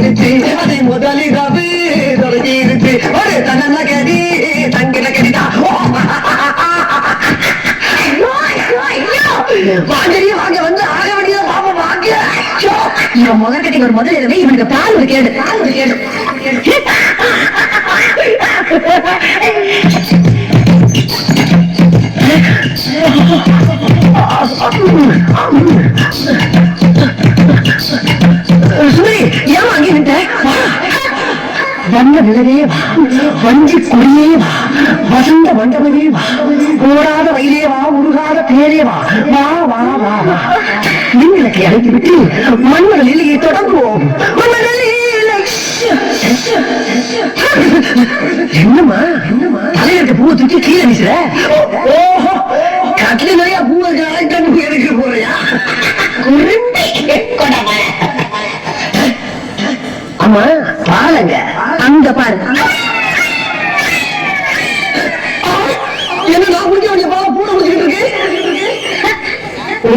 இறங்கடச்சிருச்சு அதை முதலிரவு தொடங்கிருச்சு ஒரு தன்னல கடி தங்கில கடிதா வாங்கடி வாங்க வந்து ஆக வேண்டியது பாப்பா வாங்க. ஐயோ! இவன் முதற்கட்டி ஒரு முதல் இரவே இவனுக்கு பால் ஒரு கேடு பால் ஒரு கேடு. வண்ண நிலவே வா. வஞ்சி கொடியே வா. வசந்த மண்டபமே வா. ஓடாத வயலே வா. உருகாத பேரே வா. வா வா வா வா. மின்விளக்கை அழைத்துவிட்டு விட்டு மன்மத தொடங்குவோம். என்னம்மா என்னம்மா? தலையில இருக்க பூவை தூக்கி கீழே வீசுற? ஓ ஓ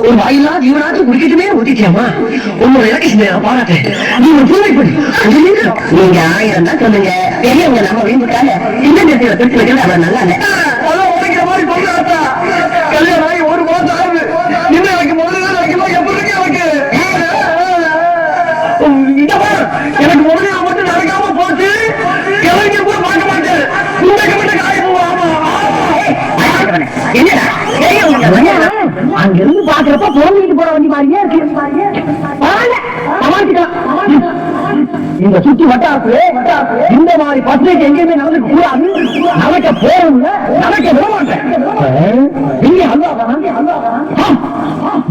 ஒரு வாயிலா ஜீவனாத்து குடிக்கட்டுமே ஒத்திட்டியாமா உன்னோட இலக்கு சிந்தனை பாராட்டேன் நீ ஒரு பூனை பண்ணி நீங்க ஆயிரம் தான் சொல்லுங்க. பெரியவங்க நம்ம வீம்புக்கால இந்த நேரத்தில் பெற்று வைக்கிறது அவன் நல்லா இல்லை உடைக்கிற மாதிரி பொண்ணு கல்யாணம் ஆகி ஒரு மாதம் ஆகுது என்ன எனக்கு முதல்ல வைக்கணும் எப்படி இருக்கு எனக்கு இந்த பாரு எனக்கு உடனே மட்டும் நடக்காம போச்சு கிழங்கு கூட பார்க்க மாட்டேன் இந்த கமிட்ட காய போவாமா என்னடா அங்க இருந்து பாக்குறப்ப போனிட்டு போற வண்டி மாதிரியே இருக்கு பரவாயில்ல, சமாளிச்சுக்கலாம் இந்த சுற்று வட்டாரத்துல இந்த மாதிரி பத்திரிக்கை எங்கேயுமே நடந்து கூடாது. நடக்க போறோம் நடக்க விட மாட்டேன். இங்க அல்வா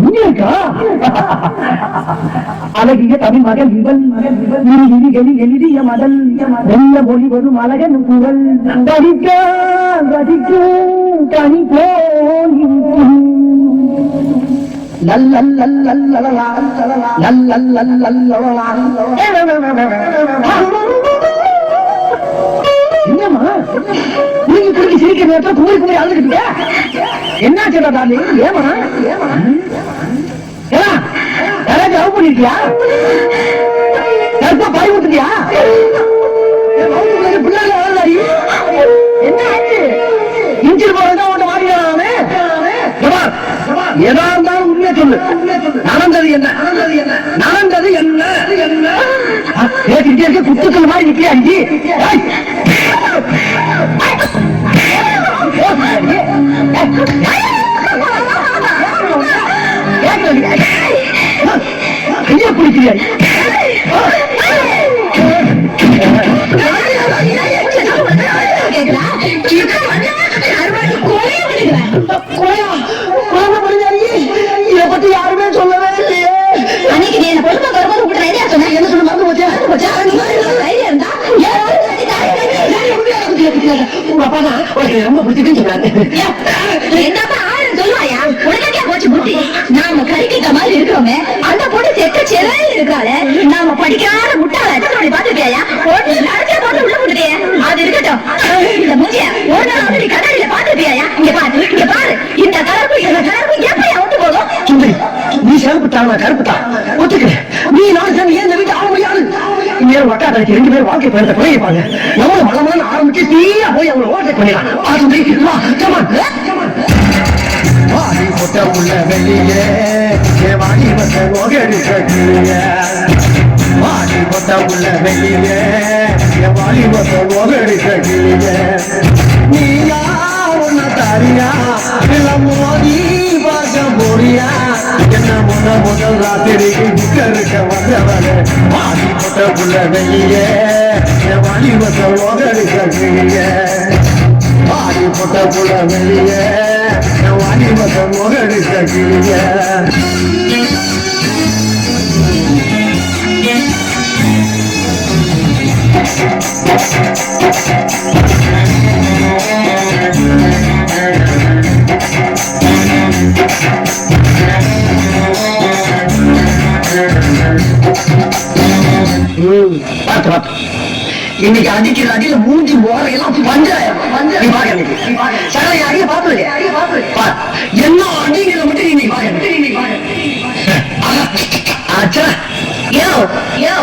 இங்க இருக்கா? அழகிய தமிழ் மகன் இவள் இரு இரு எலி எளிதிய மடல் வெள்ள மொழி வரும் அழகன் குரல். கடிக்க கடிக்கும் கனி போல் என்னம்மா நீங்க குறுக்கி சிரிக்கிற நேரத்துல குமரி குமரி அழுதுகிட்டீங்க என்ன சொல்றா டாலி ஏமா ஏமா யாராச்சும் லவ் பண்ணிருக்கியா கருப்பா பாய் விட்டுட்டியா பிள்ளைங்க அழகாடி என்ன ஆச்சு இன்ஜின் போறதா உன்ட்ட மாட்டிக்கிறானே எதா இருந்தாலும் உண்மையை சொல்லு. நடந்தது என்ன? நடந்தது என்ன? இருக்க குத்துக்கள் மாதிரி நிக்கியா அஞ்சி கையா குடிக்கிறியா கோயா உங்க அப்பா தான் உனக்கு ரொம்ப பிடிச்சிருக்குன்னு சொன்னாரு. என்னப்பா ஆயிரம் சொல்லுவாயா? உனக்கே போச்சு புத்தி? நாம கறிக்கிட்ட மாதிரி இருக்கிறோமே அந்த பொண்ணு செக்க செவையில் இருக்காளே நாம படிக்காத முட்டாள எத்தனை போட்டு உள்ள அது இருக்கட்டும். இந்த மூஞ்சிய ஒரு நாள் நீ கண்ணாடியில இங்க பாரு இங்க பாரு. இந்த கலருக்கும் இந்த கலருக்கும் எப்படி ஒத்து போகும் சுந்தரி நீ சிறப்பு தான் நான் கருப்பு தான் ஒத்துக்கிறேன் நீ நான் ஏன் வீட்டு இந்நேரம் வட்டா கழிச்சு ரெண்டு பேரும் வாழ்க்கை பயணத்தை குறைப்பாங்க நம்மளும் மல மலன்னு ஆரம்பிச்சு போய் பண்ணிடலாம் ஆ சுந்தரி வா கமான் வாடி முட்டை உள்ள வெளியே என் வாடி வந்த நோகடி கட்டியே. வாடி முட்டை உள்ள வெளியே வாடி வந்த நோகடி கட்டியே. நீயா உன்ன தரியா? இல்ல மோதி பார்க்க போறியா? என்ன முன்ன முதல் ராத்திரிக்கு புக்க வந்தவனே வாடி முட்டை உள்ள வெளியே வாடி வந்த கட்டியே. வாடி முட்டை உள்ள வெளியே வாடி வந்த நோகடி நோகடிச்ச கிளிய ம், பார்த்து பார்த்து இன்னைக்கு அடிக்கிற அடியில மூஞ்சி மோரையெல்லாம் பஞ்சாயம். நீ பாக்க இன்னைக்கு. சரி பாத்துருங்க பார். என்ன அடிங்கிற மட்டும் யோ யோ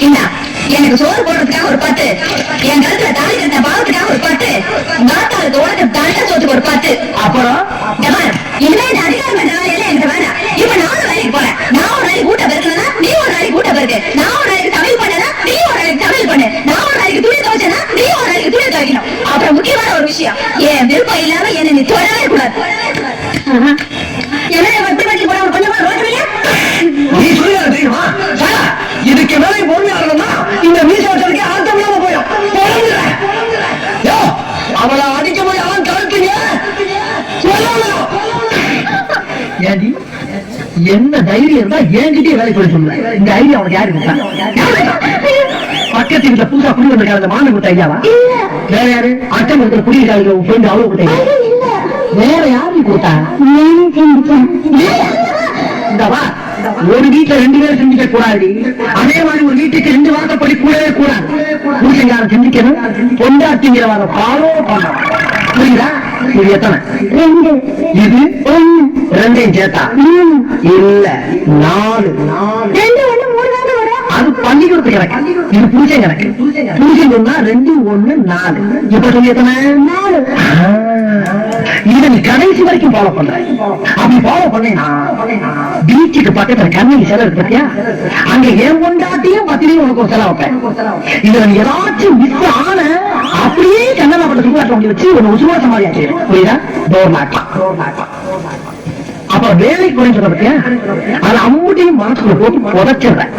இந்தா எனக்கு சோறு போடுறதுக்காக ஒரு பத்து என் கருத்துல தாலி கட்ட பாவத்துக்காக ஒரு பத்து நாட்டாளுக்கு உனக்கு தண்டை சோத்துக்கு ஒரு பத்து அப்புறம்? இனிமே இந்த அதிகாரம் என்ன தைரியம் இருந்தா என்கிட்டயே வேலை சொல்லி சொல்லுவேன் இந்த ஐடியா உனக்கு யாரு பக்கத்து வீட்டுல புதுசா குடி வந்திருக்காங்க அந்த மாமி கொடுத்த ஐடியாவா வேற யாரு? அக்கம் இருக்கிற குடியிருக்காங்க உன் ஃப்ரெண்ட் அவ்வளவு கொடுத்த. வேற யாரு கொடுத்தா? இந்த வா. ஒரு வீட்டுல ரெண்டு பேரும் சிந்திக்க கூடாது. அதே மாதிரி ஒரு வீட்டுக்கு ரெண்டு வாசப்படி கூடவே கூடாது. சிந்திக்கணும் பொண்டாட்டிங்கிற வர ஃபாலோ பண்ணணும் புரியுதா? இது எத்தனை? இது ரெண்டையும் சேர்த்தா? இல்ல நாலு. ரெண்டு ஒண்ணு மூணு அது பள்ளிக்கூடத்து கணக்கு. இது புருஷன் கணக்கு. புருஷன் சொன்னா ரெண்டு ஒண்ணு நாலு. இப்ப சொல்லி எத்தனை? நாலு. இதை நீ கடைசி வரைக்கும் ஃபாலோ பண்ற. அப்படி ஃபாலோ பண்ணீங்கன்னா பீச்சுக்கு பக்கத்துல கண்ணகி சிலை இருக்கு பாத்தியா? அங்க ஏன் கொண்டாட்டியும் பத்திரியும் உனக்கு ஒரு செலவு வைப்பேன். இதுல நீ ஏதாச்சும் மிஸ் ஆன அப்படியே கண்ணனா பட்ட வண்டி வச்சு ஒரு உசுவா சமாளியா செய்யும் புரியுதா டோர் மேட்லாம் அப்ப வேலை குறைஞ்சத பத்தியா? அது அம்முடியும் மனசுக்குள்ள போட்டு புதைச்சிடுறேன்.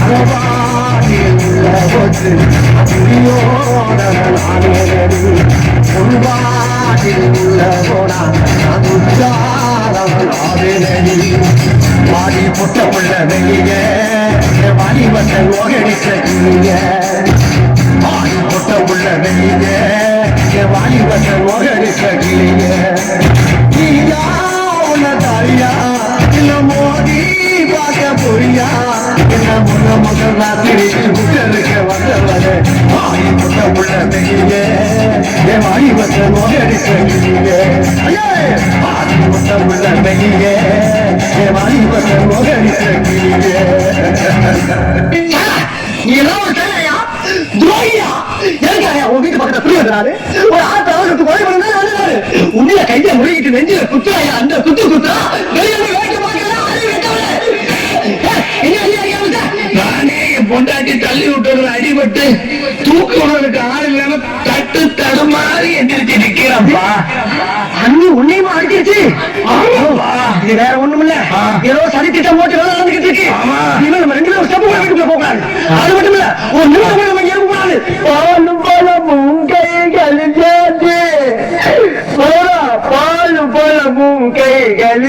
அரவாடி உள்ள உள்ள போனா நான் உச்சாரவன் ஆவேனடி வாடி புட்ட புள்ள வெளியே வாடி வந்த ஓகடிச்ச கிளிய வாடி புட்ட புள்ள வெளியே வாடி வந்த ஓகடிச்ச கிளிய நீயா உன்ன தாரியா முத முதல் ராத்திரி உடலுக்கு வந்தவரே உள்ள வெளியே என் வந்த உள்ள வெளியே என் வந்த நீ எல்லாம் ஒரு கேளையா துரோகியா எதுக்காக உன் வீட்டு பக்கத்துல ஒரு ஆத்த அவருக்கு கொலை உன்னில கையில முழுகிட்டு நெஞ்சில குத்துறாயா அந்த குத்து குத்தா வெளியே போய் பார்க்கல அது வெட்டவல பொண்டாட்டி தள்ளி விட்டதுல அடிபட்டு தூக்கு உணவுக்கு ஆள் இல்லாம தட்டு தடுமாறி எந்திரிச்சு நிக்கிறப்பா. அண்ணி உன்னையுமா அடிச்சிருச்சு. இது வேற ஒண்ணும் இல்ல. ஏதோ சரி திட்டம் போட்டு நடந்துகிட்டு இருக்கு. இனிமே நம்ம ரெண்டு பேரும் ஸ்டெப் போக கூடாது அது மட்டும் இல்ல ஒரு நிமிஷம் கூட நம்ம இருக்க கூடாது பாலும் பழமும் கைகளில் சேர்ந்து. போடா பாலும் பழமும் கைகளில்